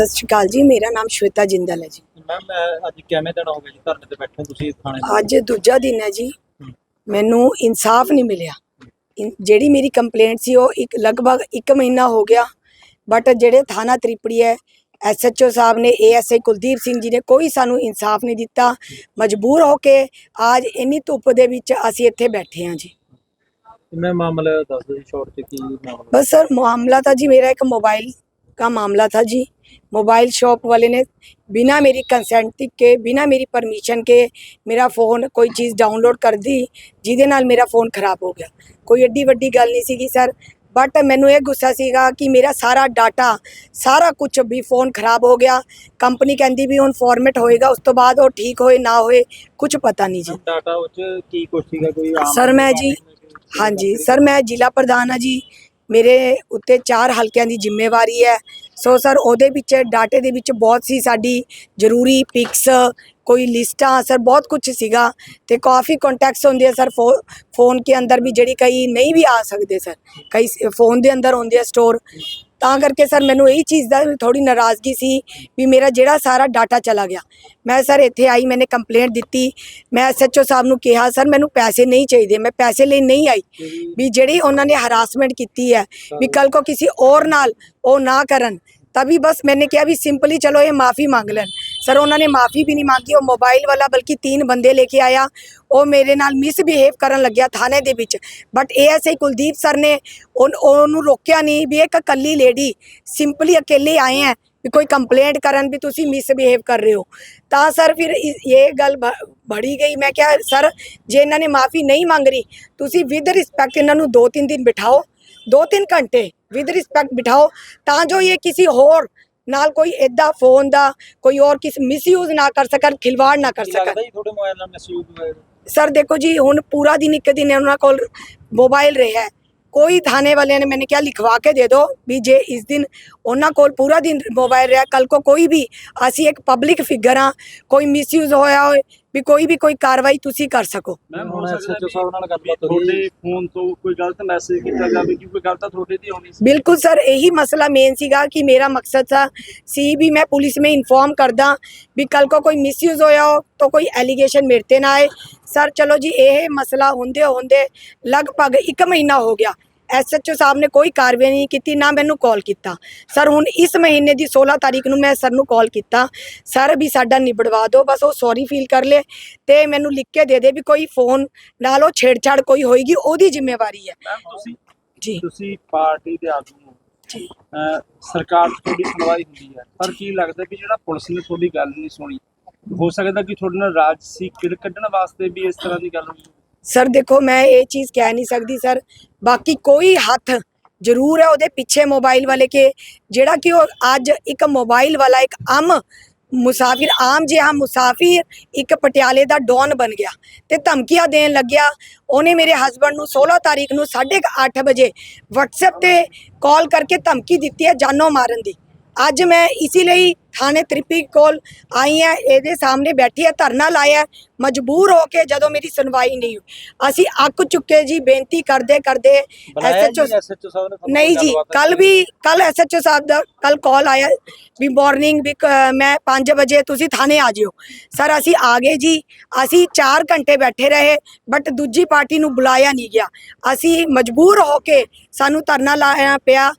ਸਤਿ ਸ਼੍ਰੀ ਅਕਾਲ ਜੀ ਮੇਰਾ ਨਾਮ ਸ਼ਵੇਤਾ ਜਿੰਦਲ ਹੈ ਜੀ। ਮੈਮ ਅੱਜ ਕਿਵੇਂ ਦਿਨ ਹੋ ਜੀ? ਧਰਨੇ ਤੇ ਬੈਠੇ ਤੁਸੀਂ ਥਾਣੇ ਅੱਜ ਦੂਜਾ ਦਿਨ ਹੈ ਜੀ। ਮੈਨੂੰ ਇਨਸਾਫ ਨਹੀਂ ਮਿਲਿਆ। ਜਿਹੜੀ ਮੇਰੀ ਕੰਪਲੇਂਟ ਸੀ ਉਹ ਇੱਕ ਲਗਭਗ 1 ਮਹੀਨਾ ਹੋ ਗਿਆ। ਬਟ ਜਿਹੜੇ ਥਾਣਾ ਤ੍ਰਿਪੜੀ ਹੈ ਐਸਐਚਓ ਸਾਹਿਬ ਨੇ ਏਐਸਆਈ ਕੁਲਦੀਪ ਸਿੰਘ ਜੀ ਨੇ ਕੋਈ ਸਾਨੂੰ ਇਨਸਾਫ ਨਹੀਂ ਦਿੱਤਾ। ਮਜਬੂਰ ਹੋ ਕੇ ਅੱਜ ਇੰਨੀ ਧੁੱਪ ਦੇ ਵਿੱਚ ਅਸੀਂ ਇੱਥੇ ਬੈਠੇ ਹਾਂ ਜੀ। ਮੈਂ ਮਾਮਲਾ ਦੱਸ ਦਿਓ ਸ਼ਾਰਟ ਤੇ ਕੀ ਮਾਮਲਾ? ਬਸ ਸਰ ਮਾਮਲਾ ਤਾਂ ਜੀ ਮੇਰਾ ਇੱਕ ਮੋਬਾਈਲ का मामला था जी मोबाइल शॉप वाले ने बिना मेरी कंसेंट के बिना मेरी परमिशन के मेरा फ़ोन कोई चीज़ डाउनलोड कर दी ਜਿਹਦੇ ਨਾਲ ਮੇਰਾ फ़ोन ਖਰਾਬ ਹੋ ਗਿਆ ਕੋਈ ਏਡੀ ਵੱਡੀ ਗੱਲ ਨਹੀਂ ਸੀਗੀ ਸਰ ਬਟ ਮੈਨੂੰ ਇਹ ਗੁੱਸਾ ਸੀਗਾ ਕਿ ਮੇਰਾ ਸਾਰਾ ਡਾਟਾ ਸਾਰਾ ਕੁਝ ਵੀ फ़ोन ਖਰਾਬ ਹੋ ਗਿਆ ਕੰਪਨੀ ਕਹਿੰਦੀ ਵੀ ਹੁਣ ਫਾਰਮੈਟ ਹੋਏਗਾ ਉਸ ਤੋਂ ਬਾਅਦ ਉਹ ਠੀਕ ਹੋਏ ਨਾ ਹੋਏ ਕੁਝ ਪਤਾ ਨਹੀਂ ਜੀ ਡਾਟਾ ਉੱਚ ਕੀ ਕੁਛ ਸੀਗਾ ਕੋਈ ਆਮ ਸਰ, ਮੈਂ ਜੀ- ਹਾਂਜੀ ਸਰ ਮੈਂ ਜ਼ਿਲ੍ਹਾ ਪ੍ਰਧਾਨ ਹਾਂ ਜੀ ਮੇਰੇ ਉੱਤੇ ਚਾਰ ਹਲਕਿਆਂ ਦੀ ਜ਼ਿੰਮੇਵਾਰੀ ਹੈ। ਸੋ ਸਰ, ਉਹਦੇ ਵਿੱਚ, ਡਾਟੇ ਦੇ ਵਿੱਚ ਬਹੁਤ ਸੀ ਸਾਡੀ ਜ਼ਰੂਰੀ ਪਿਕਸ, ਕੋਈ ਲਿਸਟਾਂ, ਸਰ, ਬਹੁਤ ਕੁਝ ਸੀਗਾ ਤੇ ਕਾਫੀ ਕੰਟੈਕਟਸ ਹੁੰਦੇ ਆ, ਸਰ ਫੋਨ ਕੇ ਅੰਦਰ ਵੀ ਜਿਹੜੀ ਕਈ ਨਹੀਂ ਵੀ ਆ ਸਕਦੇ, ਸਰ। ਕਈ ਫੋਨ ਦੇ ਅੰਦਰ ਹੁੰਦੇ ਆ ਸਟੋਰ ਤਾਂ ਕਰਕੇ ਸਰ ਮੈਨੂੰ ਇਹ ਚੀਜ਼ ਦਾ ਥੋੜੀ ਨਾਰਾਜ਼ਗੀ ਸੀ ਵੀ ਮੇਰਾ ਜਿਹੜਾ ਸਾਰਾ ਡਾਟਾ ਚਲਾ ਗਿਆ। ਮੈਂ ਸਰ ਇੱਥੇ ਆਈ ਮੈਨੇ ਕੰਪਲੇਂਟ ਦਿੱਤੀ। ਮੈਂ ਐਸਐਚਓ ਸਾਹਿਬ ਨੂੰ ਕਿਹਾ ਸਰ ਮੈਨੂੰ ਪੈਸੇ ਨਹੀਂ ਚਾਹੀਦੇ। ਮੈਂ ਪੈਸੇ ਲਈ ਨਹੀਂ ਆਈ। ਵੀ ਜਿਹੜੀ ਉਹਨਾਂ ਨੇ ਹਰਾਸਮੈਂਟ ਕੀਤੀ ਹੈ ਵੀ ਕੱਲ ਕੋ ਕਿਸੇ ਹੋਰ ਨਾਲ ਉਹ ਨਾ ਕਰਨ तभी ਬਸ ਮੈਨੇ ਕਿਹਾ ਵੀ ਸਿੰਪਲੀ ਚਲੋ ਇਹ ਮਾਫ਼ੀ ਮੰਗ ਲੈਣ। सर उन्होंने माफ़ी भी नहीं मांगी ਉਹ ਮੋਬਾਈਲ ਵਾਲਾ ਬਲਕਿ ਤਿੰਨ ਬੰਦੇ ਲੈ ਕੇ ਆਇਆ ਉਹ ਮੇਰੇ ਨਾਲ ਮਿਸਬਿਹੇਵ ਕਰਨ ਲੱਗਿਆ ਥਾਣੇ ਦੇ ਵਿੱਚ ਬਟ ਏਐਸਆਈ ਕੁਲਦੀਪ ਸਰ ਨੇ ਉਨ- ਉਹਨੂੰ ਰੋਕਿਆ ਨਹੀਂ ਵੀ ਇਹ ਇੱਕ ਇਕੱਲੀ ਲੇਡੀ ਸਿੰਪਲੀ ਅਕੇਲੇ ਆਏ ਹੈ ਵੀ ਕੋਈ ਕੰਪਲੇਂਟ ਕਰਨ ਵੀ ਤੁਸੀਂ ਮਿਸਬਿਹੇਵ ਕਰ ਰਹੇ ਹੋ ਤਾਂ ਸਰ ਫਿਰ ਇ- ਇਹ ਗੱਲ ਬ- ਬੜੀ ਗਈ ਮੈਂ ਕਿਹਾ ਸਰ ਜੇ ਇਹਨਾਂ ਨੇ ਮਾਫੀ ਨਹੀਂ ਮੰਗ ਰਹੀ ਤੁਸੀਂ ਵਿਦ ਰਿਸਪੈਕਟ ਇਹਨਾਂ ਨੂੰ 2-3 ਦਿਨ ਬਿਠਾਓ 2-3 ਘੰਟੇ ਵਿਦ ਰਿਸਪੈਕਟ ਬਿਠਾਓ ਤਾਂ ਜੋ ਇਹ ਕਿਸੇ ਹੋਰ ਨਾਲ ਕੋਈ ਏਦਾਂ ਫੋਨ ਦਾ ਕੋਈ ਹੋਰ ਕਿਸ ਮਿਸਯੂਜ਼ ਨਾ ਕਰ ਸਕਣ ਖਿਲਵਾੜ ਨਾ ਕਰ ਸਕਣ ਲੱਗਦਾ ਜੀ ਤੁਹਾਡੇ ਮੋਬਾਈਲ ਨਾਲ ਮਿਸਯੂਜ਼ ਹੋਇਆ ਸਰ ਦੇਖੋ ਜੀ ਹੁਣ ਪੂਰਾ ਦਿਨ ਇੱਕ ਦਿਨ ਉਹਨਾਂ ਕੋਲ ਮੋਬਾਈਲ ਰਿਹਾ ਕੋਈ ਥਾਣੇ ਵਾਲਿਆਂ ਨੇ ਮੈंने ਕਿਹਾ ਲਿਖਵਾ ਕੇ ਦੇ ਦਿਓ ਵੀ ਜੇ ਇਸ ਦਿਨ ਉਹਨਾਂ ਕੋਲ ਪੂਰਾ ਦਿਨ ਮੋਬਾਈਲ ਰਿਹਾ ਕੱਲ ਕੋ ਕੋਈ ਵੀ ਅਸੀਂ ਇੱਕ ਪਬਲਿਕ ਫਿਗਰ ਆ ਕੋਈ ਮਿਸਯੂਜ਼ ਹੋਇਆ ਹੋਏ ਵੀ ਕੋਈ ਵੀ ਕੋਈ ਕਾਰਵਾਈ ਤੁਸੀਂ ਕਰ ਸਕੋ। ਮੈਮ ਹੋ ਹੁਣ ਐਸਐਚਓ ਸਾਹਿਬ ਨਾਲ ਗੱਲਬਾਤ ਹੋਈ। ਤੁਹਾਡੇ ਫੋਨ ਤੋਂ ਕੋਈ ਗਲਤ ਮੈਸੇਜ ਕੀਤਾ ਜਾਵੇ ਕਿ ਕੋਈ ਗਲਤ ਤੁਹਾਡੇ ਤੇ ਆਉਣੀ ਸੀ। ਬਿਲਕੁਲ ਸਰ ਇਹੀ ਮਸਲਾ ਮੇਨ ਸੀਗਾ ਕਿ ਮੇਰਾ ਮਕਸਦ था ਸੀ ਵੀ ਮੈਂ ਪੁਲਿਸ में ਇਨਫੋਰਮ ਕਰਦਾ ਵੀ ਕੱਲ ਕੋ ਕੋਈ ਮਿਸਯੂਜ਼ ਹੋਇਆ ਹੋ ਤਾਂ ਕੋਈ ਐਲੀਗੇਸ਼ਨ ਮੇਰੇ ਤੇ ਨਾ ਆਏ। ਸਰ ਚਲੋ ਜੀ ਇਹ ਮਸਲਾ ਹੁੰਦੇ ਹੁੰਦੇ ਲਗਭਗ 1 ਮਹੀਨਾ ਹੋ ਗਿਆ। ਐਸਐਚਓ ਸਾਹਿਬ ਨੇ ਕੋਈ ਕਾਰਵਾਈ ਨਹੀਂ ਕੀਤੀ ਨਾ ਮੈਨੂੰ ਕਾਲ ਕੀਤਾ। ਸਰ ਹੁਣ ਇਸ ਮਹੀਨੇ ਦੀ 16 ਤਾਰੀਖ ਨੂੰ ਮੈਂ ਸਰ ਨੂੰ ਕਾਲ ਕੀਤਾ। ਸਰ ਵੀ ਸਾਡਾ ਨਿਬੜਵਾ ਦਿਓ ਬਸ ਉਹ ਸੌਰੀ ਫੀਲ ਕਰ ਲੇ ਤੇ ਮੈਨੂੰ ਲਿਖ ਕੇ ਦੇ ਦੇ ਵੀ ਕੋਈ ਫੋਨ ਨਾਲ ਉਹ ਛੇੜਛਾੜ ਕੋਈ ਹੋਏਗੀ ਉਹਦੀ ਜ਼ਿੰਮੇਵਾਰੀ ਹੈ। ਤੁਸੀਂ ਜੀ। ਤੁਸੀਂ ਪਾਰਟੀ ਦੇ ਆਗੂ ਹੋ। ਜੀ। ਸਰਕਾਰ ਤੋਂ ਤੁਹਾਡੀ ਸੁਣਵਾਈ ਹੁੰਦੀ ਹੈ। ਪਰ ਕੀ ਲੱਗਦਾ ਕਿ ਜਿਹੜਾ ਪੁਲਿਸ ਨੇ ਤੁਹਾਡੀ ਗੱਲ ਨਹੀਂ ਸੁਣੀ ਹੋ ਸਕਦਾ ਕਿ ਤੁਹਾਡੇ ਨਾਲ ਰਾਜਸੀ ਕਿੜ ਕੱਢਣ ਵਾਸਤੇ ਵੀ ਇਸ ਤਰ੍ਹਾਂ ਦੀ ਗੱਲ ਹੋਈ ਸਰ, ਦੇਖੋ, ਮੈਂ ਇਹ ਚੀਜ਼ ਕਹਿ ਨਹੀਂ ਸਕਦੀ, ਸਰ। ਬਾਕੀ ਕੋਈ ਹੱਥ ਜ਼ਰੂਰ ਹੈ ਉਹਦੇ ਪਿੱਛੇ ਮੋਬਾਈਲ ਵਾਲੇ ਕੇ, ਜਿਹੜਾ ਕਿ ਉਹ ਅੱਜ ਇੱਕ ਮੋਬਾਈਲ ਵਾਲਾ, ਇੱਕ ਆਮ ਮੁਸਾਫਿਰ, ਆਮ ਜਿਹਾ ਮੁਸਾਫਿਰ, ਇੱਕ ਪਟਿਆਲੇ ਦਾ ਡੌਨ ਬਣ ਗਿਆ ਤੇ ਧਮਕੀਆਂ ਦੇਣ ਲੱਗਿਆ। ਉਹਨੇ ਮੇਰੇ ਹਸਬੰਡ ਨੂੰ 16 ਤਾਰੀਖ ਨੂੰ 8:30 ਵਜੇ WhatsApp ਤੇ ਕਾਲ ਕਰਕੇ ਧਮਕੀ ਦਿੱਤੀ ਹੈ ਜਾਨੋਂ ਮਾਰਨ ਦੀ। ਅੱਜ ਮੈਂ ਇਸੇ ਲਈ ਥਾਣੇ ਤ੍ਰਿਪੀ ਕੋਲ ਆਈ ਹਾਂ ਇਹਦੇ ਸਾਹਮਣੇ ਬੈਠੀ ਹੈ ਧਰਨਾ ਲਾਇਆ ਮਜਬੂਰ ਹੋ ਕੇ ਜਦੋਂ ਮੇਰੀ ਸੁਣਵਾਈ ਨਹੀਂ ਹੋਈ। ਅਸੀਂ ਅੱਕ ਚੁੱਕੇ ਜੀ ਬੇਨਤੀ ਕਰਦੇ ਕਰਦੇ ਐਸਐਚਓ ਨਹੀਂ ਜੀ ਕੱਲ? ਵੀ ਕੱਲ ਐਸਐਚਓ ਸਾਹਿਬ ਦਾ ਕੱਲ ਕਾਲ ਆਇਆ ਵੀ ਮਾਰਨਿੰਗ ਵੀ ਮੈਂ 5 ਵਜੇ ਤੁਸੀਂ ਥਾਣੇ ਆ ਜਿਓ। ਸਰ ਅਸੀਂ ਆ ਗਏ ਜੀ ਅਸੀਂ 4 ਘੰਟੇ ਬੈਠੇ ਰਹੇ ਬਟ ਦੂਜੀ ਪਾਰਟੀ ਨੂੰ ਬੁਲਾਇਆ ਨਹੀਂ ਗਿਆ। ਅਸੀਂ ਮਜਬੂਰ ਹੋ ਕੇ ਸਾਨੂੰ ਧਰਨਾ ਲਾਇਆ ਪਿਆ।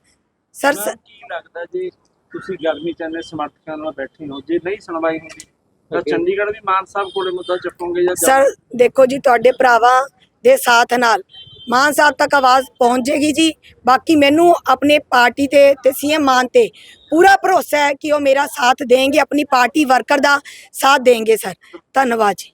ਸਰ ਕੀ ਲੱਗਦਾ ਜੇ ਤੁਸੀਂ ਗਰਮੀ ਚ ਇੰਨੇ ਸਮਰਥਕਾਂ ਨਾਲ ਬੈਠੇ ਹੋ ਜੇ ਨਹੀਂ ਸੁਣਵਾਈ ਹੁੰਦੀ ਤਾਂ. ਚੰਡੀਗੜ੍ਹ ਵੀ ਮਾਨ ਸਾਹਿਬ ਕੋਲੇ ਮੁੱਦਾ ਚੱਕੋਗੇ ਜਾਂ ਸਰ ਦੇਖੋ ਜੀ ਤੁਹਾਡੇ ਭਰਾਵਾਂ ਦੇ ਸਾਥ ਨਾਲ। ਮਾਨ ਸਾਹਿਬ ਤੱਕ ਆਵਾਜ਼ ਪਹੁੰਚ ਜੇਗੀ ਜੀ। ਬਾਕੀ ਮੈਨੂੰ ਆਪਣੇ ਪਾਰਟੀ ਤੇ ਤੇ ਸੀਐਮ ਮਾਨ ਤੇ ਪੂਰਾ ਭਰੋਸਾ ਹੈ ਕਿ ਉਹ ਮੇਰਾ ਸਾਥ ਦੇਣਗੇ ਆਪਣੀ ਪਾਰਟੀ ਵਰਕਰ ਦਾ ਸਾਥ ਦੇਣਗੇ ਸਰ। ਧੰਨਵਾਦ ਜੀ।